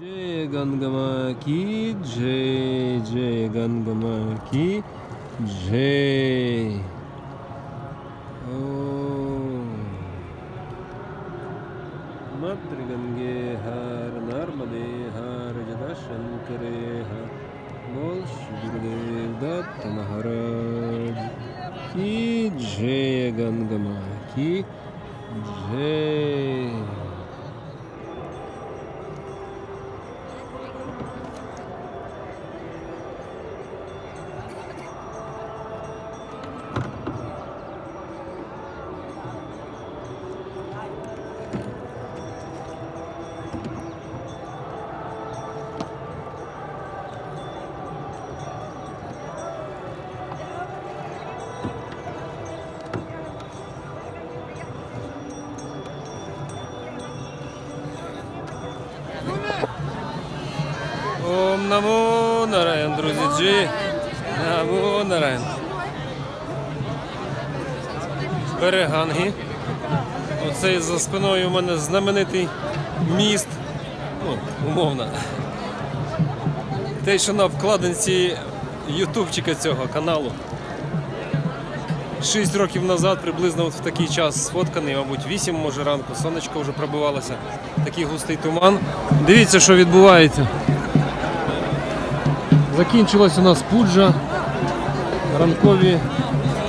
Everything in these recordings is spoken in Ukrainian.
जय गंगमा की, जय जय गंगमा की, जय। मद्र गंगे हर नर्मदे हर जदा शंकरे हर। बोल गुरुदेव दत्त महाराज की जय गंगमा की, जय। Ом намо Нараян, друзі джі. Намо Нараян. Переганги. Оцей за спиною у мене знаменитий міст. Ну, умовно. Те, що на обкладинці ютубчика цього каналу. Шість років назад, приблизно от в такий час сфотканий, мабуть, 8 може ранку, сонечко вже пробивалося, такий густий туман. Дивіться, що відбувається. Закінчилась у нас пуджа. Ранкові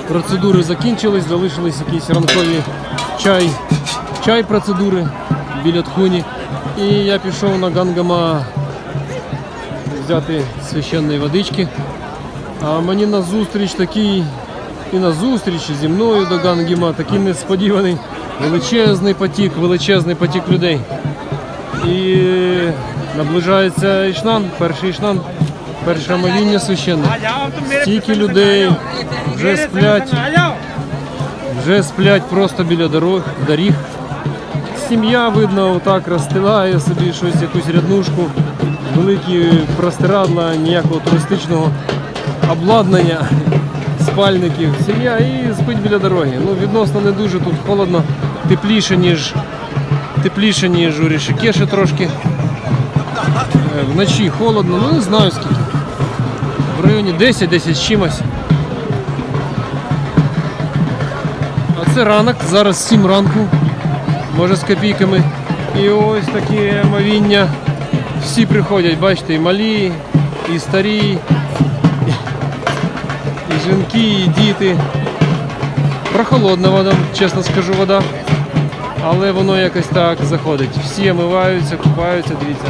процедури закінчились, залишились якісь ранкові чай, чай процедури біля тхуні. І я пішов на Гангама взяти священної водички. А мені на зустріч такий і на зустрічі зі мною до Гангіма такий несподіваний величезний потік, величезний потік людей. І наближається Ішнан, перший Ішнан, перше моління священне. Стільки людей вже сплять, вже сплять просто біля дорог, доріг. Сім'я, видно, отак розстилає собі щось, якусь ряднушку, великі простирадла, ніякого туристичного обладнання, спальників. Сім'я і спить біля дороги. Ну, відносно не дуже тут холодно, тепліше, ніж тепліше, ніж у Рішикеші трошки. Е, Вночі холодно, ну не знаю скільки. В районі 10-10 з чимось. А це ранок, зараз 7 ранку, може з копійками. І ось таке мовіння. Всі приходять, бачите, і малі, і старі, жінки, і діти. Прохолодна вода, чесно скажу, вода. Але воно якось так заходить. Всі омиваються, купаються, дивіться.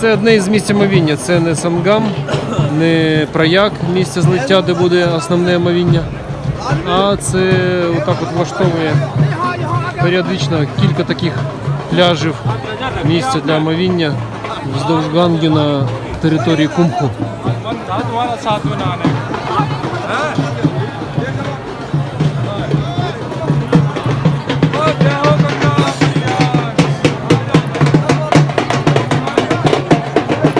Це одне із місць омовіння. Це не сангам, не праяк, місце злиття, де буде основне омовіння. А це отак от влаштовує періодично кілька таких пляжів, місця для омовіння вздовж Ганги на території Кумху.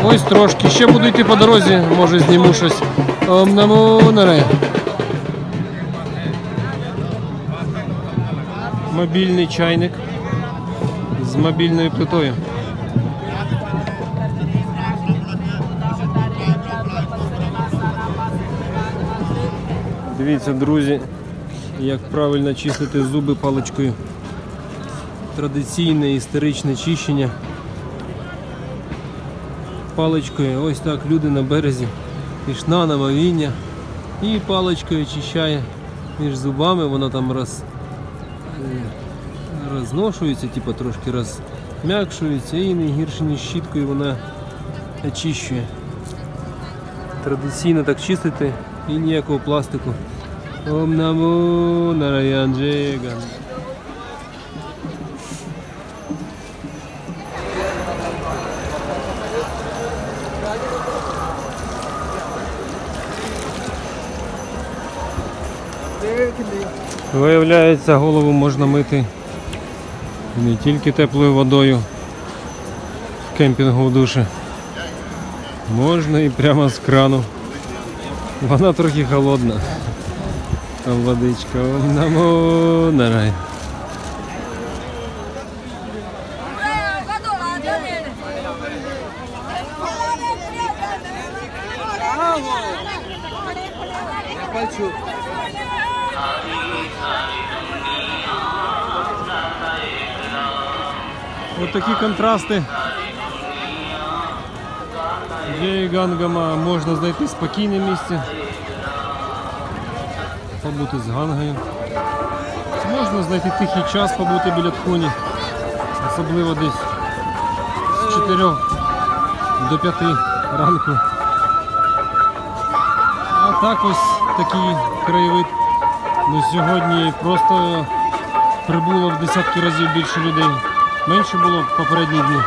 Ось трошки. Ще буду йти по дорозі, може зніму щось. Ом намо наре. Мобільний чайник з мобільною плитою. Дивіться, друзі, як правильно чистити зуби паличкою. Традиційне історичне чищення паличкою. Ось так люди на березі. Пішна на мовіння. І паличкою очищає між зубами, воно там роз, е, розношується, типу трошки розм'якшується і не гірше, ніж щіткою вона очищує. Традиційно так чистити і ніякого пластику. Ом намо нараян джеган. Виявляється, голову можна мити не тільки теплою водою в кемпінгу душі. Можна і прямо з крану. Вона трохи холодна. там водичка. Ой, намо, нарай. хочу. Вот такие контрасты. Где і Гангама можна знайти спокійне месте? Побути з гангою. Можна знайти тихий час побути біля тхуні. Особливо десь з 4 до 5 ранку. А так ось такий краєвид. Ну, сьогодні просто прибуло в десятки разів більше людей. Менше було в попередні дні.